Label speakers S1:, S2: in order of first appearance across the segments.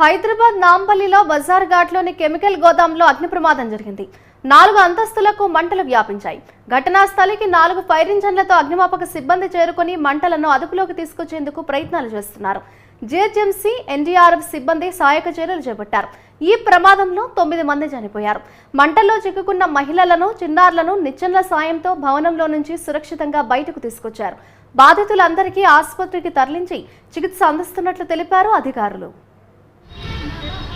S1: హైదరాబాద్ నాంపల్లిలో బజార్ ఘాట్లోని కెమికల్ గోదాంలో అగ్ని ప్రమాదం జరిగింది. నాలుగు అంతస్తులకు మంటలు వ్యాపించాయి. ఘటనా స్థలికి నాలుగు ఫైర్ ఇంజన్లతో అగ్నిమాపక సిబ్బంది చేరుకుని మంటలను అదుపులోకి తీసుకొచ్చేందుకు ప్రయత్నాలు చేస్తున్నారు. జిహెచ్ఎంసీ ఎన్డీఆర్ఎఫ్ సిబ్బంది సహాయక చర్యలు చేపట్టారు. ఈ ప్రమాదంలో తొమ్మిది మంది చనిపోయారు. మంటల్లో చిక్కుకున్న మహిళలను చిన్నారులను నిచ్చెనల సాయంతో భవనంలో నుంచి సురక్షితంగా బయటకు తీసుకొచ్చారు. బాధితులందరికీ ఆసుపత్రికి తరలించి చికిత్స అందిస్తున్నట్లు తెలిపారు అధికారులు. Thank you.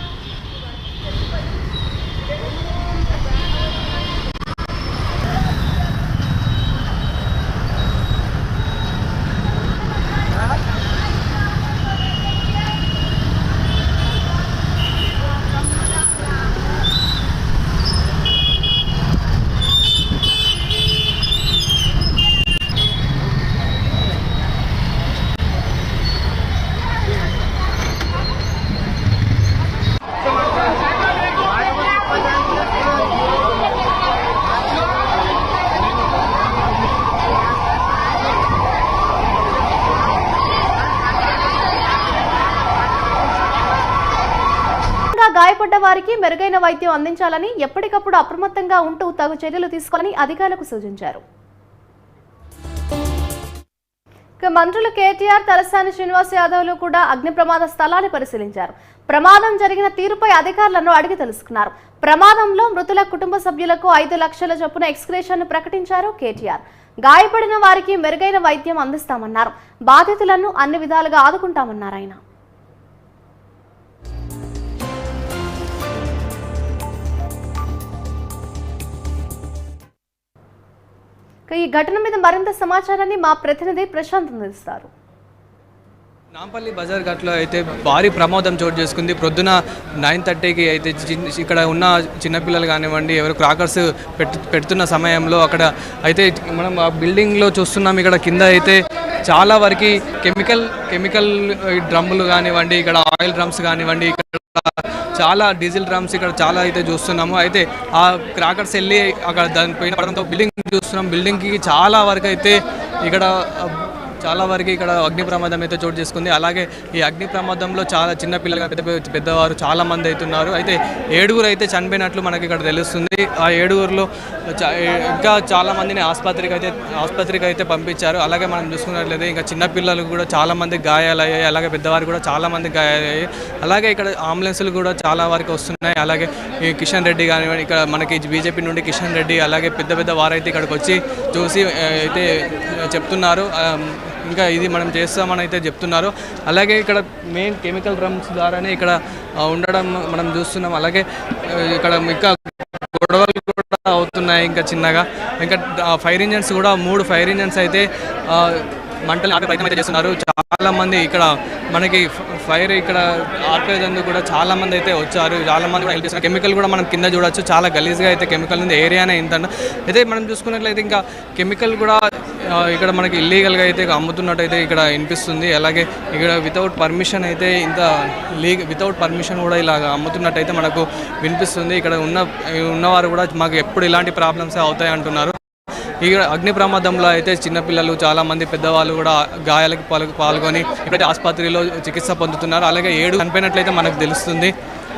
S1: తీవ్రంగా గాయపడ్డ వారికి మెరుగైన వైద్యం అందించాలని ఎప్పటికప్పుడు అప్రమత్తంగా ఉంటూ తగు చర్యలు తీసుకోవాలని అధికారులకు సూచించారు. మంత్రులు కేటీఆర్ తలసాని శ్రీనివాస్ యాదవ్లు కూడా అగ్ని ప్రమాద స్థలాన్ని పరిశీలించారు. ప్రమాదం జరిగిన తీరుపై అధికారులను అడిగి తెలుసుకున్నారు. ప్రమాదంలో మృతుల కుటుంబ సభ్యులకు ఐదు లక్షల చొప్పున ఎక్స్క్రేషన్ ప్రకటించారు కేటీఆర్. గాయపడిన వారికి మెరుగైన వైద్యం అందిస్తామన్నారు. బాధితులను అన్ని విధాలుగా ఆదుకుంటామన్నారు ఆయన. ఈ ఘటన మీద మరింత సమాచారాన్ని మా ప్రతినిధి ప్రశాంత్ అందిస్తారు.
S2: నాంపల్లి బజార్ ఘట్లో అయితే భారీ ప్రమాదం చోటు చేసుకుంది. ప్రొద్దున నైన్ థర్టీకి అయితే ఇక్కడ ఉన్న చిన్నపిల్లలు కానివ్వండి ఎవరు క్రాకర్స్ పెట్టు పెడుతున్న సమయంలో అక్కడ అయితే మనం ఆ బిల్డింగ్లో చూస్తున్నాం. ఇక్కడ కింద అయితే చాలా వరకు కెమికల్ కెమికల్ డ్రమ్ములు కానివ్వండి ఇక్కడ ఆయిల్ డ్రమ్స్ కానివ్వండి ఇక్కడ చాలా డీజిల్ డ్రమ్స్ ఇక్కడ చాలా అయితే చూస్తున్నాము. అయితే ఆ క్రాకర్స్ వెళ్ళి అక్కడ దాని పైన పడడంతో బిల్డింగ్ చూస్తున్నాం. బిల్డింగ్కి చాలా వరకు అయితే ఇక్కడ చాలా వరకు ఇక్కడ అగ్ని ప్రమాదం అయితే చోటు చేసుకుంది. అలాగే ఈ అగ్ని ప్రమాదంలో చాలా చిన్న పిల్లలు పెద్ద పెద్ద- పెద్దవారు చాలా మంది అవుతున్నారు అయితే ఏడుగురు అయితే చనిపోయినట్లు మనకి ఇక్కడ తెలుస్తుంది. ఆ ఏడుగురులో ఇంకా చాలా మందిని ఆసుపత్రికి అయితే ఆసుపత్రికి అయితే పంపించారు. అలాగే మనం చూసుకున్నట్లయితే ఇంకా చిన్న పిల్లలు కూడా చాలా మంది గాయాలయ్యాయి. అలాగే పెద్దవారు కూడా చాలా మంది గాయాలయ్యాయి. అలాగే ఇక్కడ అంబులెన్సులు కూడా చాలా వరకు వస్తున్నాయి. అలాగే ఈ కిషన్ రెడ్డి కానివ్వండి ఇక్కడ మనకి బీజేపీ నుండి కిషన్ రెడ్డి అలాగే పెద్ద పెద్ద వారైతే ఇక్కడికి వచ్చి చూసి అయితే చెప్తున్నారు. ఇంకా ఇది మనం చేస్తామని అయితే చెప్తున్నారు. అలాగే ఇక్కడ మెయిన్ కెమికల్ డ్రమ్స్ ద్వారానే ఇక్కడ ఉండడం మనం చూస్తున్నాం. అలాగే ఇక్కడ ఇంకా గొడవలు కూడా అవుతున్నాయి ఇంకా చిన్నగా. ఇంకా ఫైర్ ఇంజన్స్ కూడా మూడు ఫైర్ ఇంజన్స్ అయితే ఆ, మంటలు ఆపే ప్రయత్నం అయితే చేస్తున్నారు. చాలా మంది ఇక్కడ మనకి ఫైర్ ఇక్కడ ఆపేదందుకు కూడా చాలా మంది అయితే వచ్చారు. చాలా మంది కూడా హెల్ప్ చేస్తున్నారు. కెమికల్ కూడా మనం కింద చూడొచ్చు. చాలా గలీజ్గా అయితే కెమికల్ ఉంది. ఏరియానే ఇంత అయితే మనం చూసుకున్నట్లయితే ఇంకా కెమికల్ కూడా ఇక్కడ మనకి ఇల్లీగల్గా అయితే అమ్ముతున్నట్టయితే ఇక్కడ వినిపిస్తుంది. అలాగే ఇక్కడ వితౌట్ పర్మిషన్ అయితే ఇంత లీగ్ వితౌట్ పర్మిషన్ కూడా ఇలా అమ్ముతున్నట్టయితే మనకు వినిపిస్తుంది. ఇక్కడ ఉన్న ఉన్నవారు కూడా మాకు ఎప్పుడు ఇలాంటి ప్రాబ్లమ్స్ అవుతాయి అంటున్నారు. ఇక్కడ అగ్ని ప్రమాదంలో అయితే చిన్నపిల్లలు చాలామంది పెద్దవాళ్ళు కూడా గాయాలకు పాల్గొ పాల్గొని ఇప్పుడైతే ఆసుపత్రిలో చికిత్స పొందుతున్నారు. అలాగే ఏడు చనిపోయినట్లయితే మనకు తెలుస్తుంది.